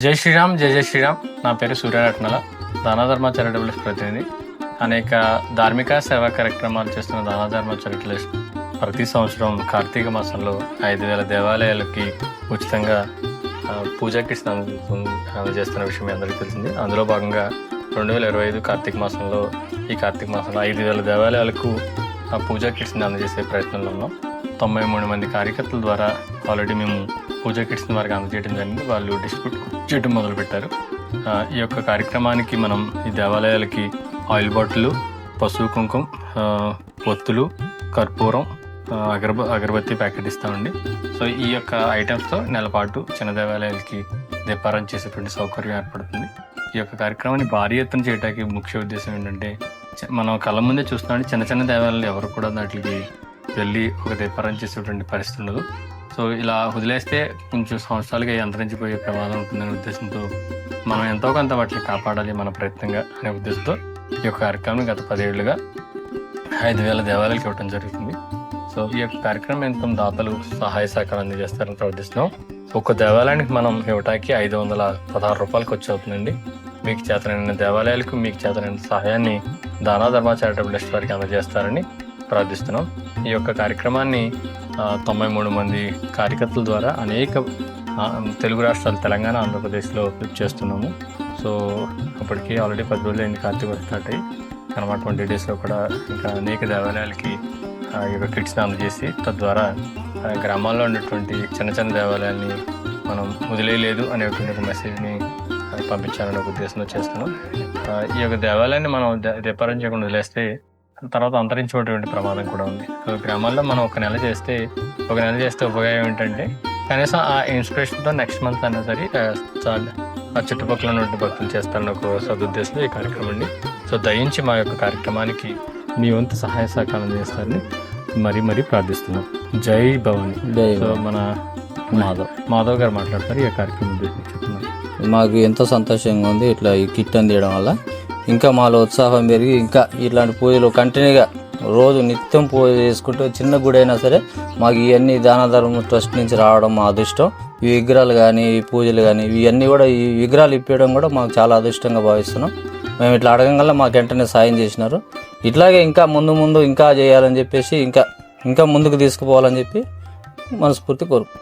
జై శ్రీరామ్ జై జై శ్రీరామ్. నా పేరు సూర్యరత్నల దానధర్మ చారిటబుల్ ప్రతినిధి. అనేక ధార్మిక సేవా కార్యక్రమాలు చేస్తున్న దానధర్మ చారిటబుల్ ప్రతి సంవత్సరం కార్తీక మాసంలో ఐదు వేల దేవాలయాలకి ఉచితంగా ఆ, పూజా కిట్స్ అందజేస్తున్న విషయం మీ అందరికీ తెలిసింది. అందులో భాగంగా రెండు వేల ఇరవై ఐదు కార్తీక మాసంలో ఈ కార్తీక మాసంలో ఐదు వేల దేవాలయాలకు పూజా కిట్స్ని అందజేసే ప్రయత్నంలో ఉన్నాం. తొంభై మూడు మంది కార్యకర్తల ద్వారా ఆల్రెడీ మేము పూజా కిట్స్ని వారికి అందజేయడం జరిగింది. వాళ్ళు డిస్ట్రిబ్యూట్ చేయడం మొదలుపెట్టారు. ఈ యొక్క కార్యక్రమానికి మనం ఈ దేవాలయాలకి ఆయిల్ బాటిల్ పసుపు కుంకుమ పొత్తులు ఒత్తులు కర్పూరం అగర్బ అగరబ అగరబత్తి ప్యాకెట్ ఇస్తామండి. సో ఈ యొక్క ఐటమ్స్తో నెలపాటు చిన్న దేవాలయాలకి దీపారం చేసేటువంటి సౌకర్యం ఏర్పడుతుంది. ఈ యొక్క కార్యక్రమాన్ని భారీ ఎత్తున చేయడానికి ముఖ్య ఉద్దేశం ఏంటంటే మనం కళ్ళ ముందే చూస్తామంటే చిన్న చిన్న దేవాలయాలు ఎవరు కూడా వాటికి వెళ్ళి ఒక దీపారం చేసేటువంటి పరిస్థితి ఉండదు. సో ఇలా వదిలేస్తే కొంచెం సంవత్సరాలుగా అంతరించిపోయే ప్రమాదం ఉంటుందనే ఉద్దేశంతో మనం ఎంతో కొంత వాటిని కాపాడాలి మన ప్రయత్నంగా అనే ఉద్దేశంతో ఈ యొక్క కార్యక్రమం గత పదేళ్ళుగా ఐదు వేల దేవాలయాలకు ఇవ్వడం జరుగుతుంది. సో ఈ యొక్క కార్యక్రమం ఎంతో దాతలు సహాయ సహకారం అందజేస్తారని ప్రవర్తిస్తున్నాం ఒక్క దేవాలయానికి మనం ఇవ్వటానికి ఐదు వందల పదహారు రూపాయలకు ఖర్చు అవుతుందండి. మీకు చేతనైన దేవాలయాలకు మీకు చేతనైన సహాయాన్ని దానా ధర్మ చారిటబుల్ ట్రస్ట్ వారికి అందజేస్తారని ప్రార్థిస్తున్నాం. ఈ యొక్క కార్యక్రమాన్ని తొంభై మూడు మంది కార్యకర్తల ద్వారా అనేక తెలుగు రాష్ట్రాలు తెలంగాణ ఆంధ్రప్రదేశ్లో చేస్తున్నాము. సో అప్పటికి ఆల్రెడీ పది రోజులు అయింది కార్తీక స్టార్ట్ అయ్యి కనుమ ట్వంటీ డేస్లో కూడా ఇంకా అనేక దేవాలయాలకి ఈ యొక్క కిట్స్ని అందజేసి తద్వారా గ్రామాల్లో ఉన్నటువంటి చిన్న చిన్న దేవాలయాల్ని మనం వదిలేయలేదు అనేటువంటి ఒక మెసేజ్ని పంపించాలనే ఒక ఉద్దేశంతో చేస్తున్నాం. ఈ యొక్క దేవాలయాన్ని మనం దీపారం చేయకుండా వదిలేస్తే తర్వాత అంతరించేటువంటి ప్రమాదం కూడా ఉంది. సో గ్రామాల్లో మనం ఒక నెల చేస్తే ఒక నెల చేస్తే ఉపయోగం ఏంటంటే కనీసం ఆ ఇన్స్పిరేషన్తో నెక్స్ట్ మంత్ అయినా సరే చాలా. ఆ చుట్టుపక్కల ఉన్నటువంటి భక్తులు చేస్తారని ఒక సదుద్దేశంతో ఈ కార్యక్రమం అండి సో దయించి మా యొక్క కార్యక్రమానికి మీ వంతు సహాయ సహకారం చేస్తారని మరీ మరీ ప్రార్థిస్తున్నాం. జై భవాని. సో మన మాధవ్. మాధవ్ గారు మాట్లాడతారు ఈ కార్యక్రమం గురించి. చెప్తున్నారు మాకు ఎంతో సంతోషంగా ఉంది ఇట్లా ఈ కిట్ అందియడం వల్ల. ఇంకా మాలో ఉత్సాహం పెరిగి ఇంకా ఇట్లాంటి పూజలు కంటిన్యూగా రోజు నిత్యం పూజ చేసుకుంటూ చిన్న గుడి అయినా సరే మాకు ఇవన్నీ దాన ధర్మ ట్రస్ట్ నుంచి రావడం మా అదృష్టం. ఈ విగ్రహాలు కానీ ఈ పూజలు కానీ ఇవన్నీ కూడా ఈ విగ్రహాలు ఇప్పేయడం కూడా మాకు చాలా అదృష్టంగా భావిస్తున్నాం. మేము ఇట్లా అడగంగా మాకు వెంటనే సాయం చేసినారు. ఇట్లాగే ఇంకా ముందు ముందు ఇంకా చేయాలని చెప్పేసి ఇంకా ఇంకా ముందుకు తీసుకుపోవాలని చెప్పి మనస్ఫూర్తి కోరుకు